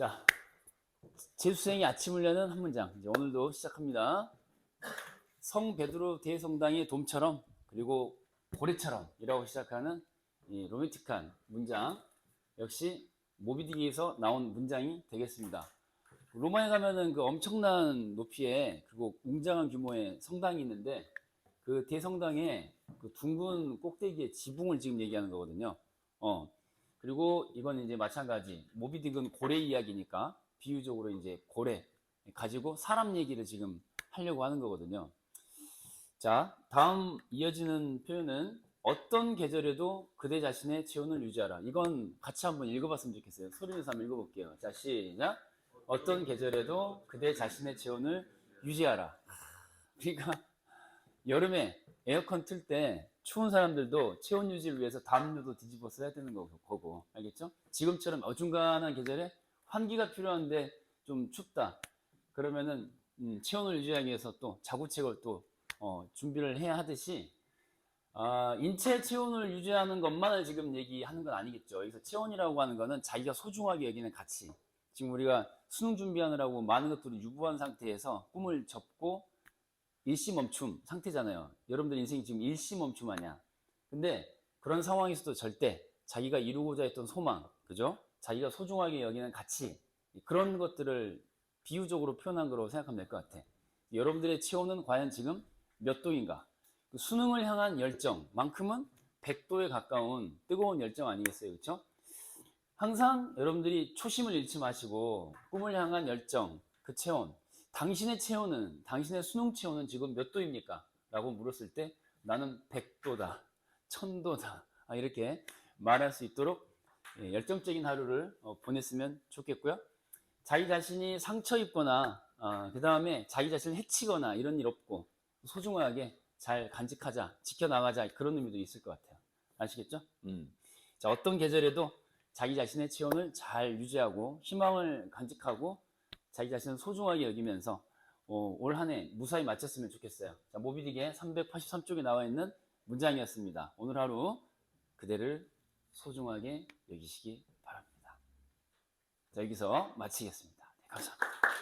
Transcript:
자, 재수생이 아침을 여는 한 문장. 이제 오늘도 시작합니다. 성 베드로 대성당의 돔처럼 그리고 고래처럼이라고 시작하는 이 로맨틱한 문장. 역시 모비딕에서 나온 문장이 되겠습니다. 로마에 가면은 그 엄청난 높이에 그리고 웅장한 규모의 성당이 있는데 그 대성당의 그 둥근 꼭대기의 지붕을 지금 얘기하는 거거든요. 어. 그리고 이건 이제 마찬가지. 모비딕은 고래 이야기니까 비유적으로 이제 고래 가지고 사람 얘기를 지금 하려고 하는 거거든요. 자, 다음 이어지는 표현은 어떤 계절에도 그대 자신의 체온을 유지하라. 이건 같이 한번 읽어봤으면 좋겠어요. 소리 내서 한번 읽어볼게요. 자, 시작. 어떤 계절에도 그대 자신의 체온을 유지하라. 그러니까 여름에 에어컨 틀 때 추운 사람들도 체온 유지를 위해서 담요도 뒤집어 써야 되는 거고 알겠죠? 지금처럼 어중간한 계절에 환기가 필요한데 좀 춥다 그러면은 음, 체온을 유지하기 위해서 또 자구책을 또 어, 준비를 해야 하듯이 아, 인체 체온을 유지하는 것만을 지금 얘기하는 건 아니겠죠. 여기서 체온이라고 하는 거는 자기가 소중하게 여기는 가치. 지금 우리가 수능 준비하느라고 많은 것들을 유보한 상태에서 꿈을 접고 일시 멈춤 상태잖아요. 여러분들 인생이 지금 일시 멈춤 아니야. 근데 그런 상황에서도 절대 자기가 이루고자 했던 소망, 그죠? 자기가 소중하게 여기는 가치, 그런 것들을 비유적으로 표현한 거라고 생각하면 될 것 같아. 여러분들의 체온은 과연 지금 몇 도인가? 그 수능을 향한 열정만큼은 100도에 가까운 뜨거운 열정 아니겠어요? 그렇죠? 항상 여러분들이 초심을 잃지 마시고 꿈을 향한 열정, 그 체온, 당신의 체온은 당신의 수능 체온은 지금 몇 도입니까? 라고 물었을 때 나는 100도다, 1000도다 아, 이렇게 말할 수 있도록 예, 열정적인 하루를 어, 보냈으면 좋겠고요. 자기 자신이 상처 입거나 그 다음에 자기 자신을 해치거나 이런 일 없고 소중하게 잘 간직하자, 지켜나가자 그런 의미도 있을 것 같아요. 아시겠죠? 음. 자, 어떤 계절에도 자기 자신의 체온을 잘 유지하고 희망을 간직하고 자기 자신을 소중하게 여기면서 어, 올 한 해 무사히 마쳤으면 좋겠어요. 자, 모비딕의 383쪽에 나와 있는 문장이었습니다. 오늘 하루 그대를 소중하게 여기시기 바랍니다. 자, 여기서 마치겠습니다. 네, 감사합니다.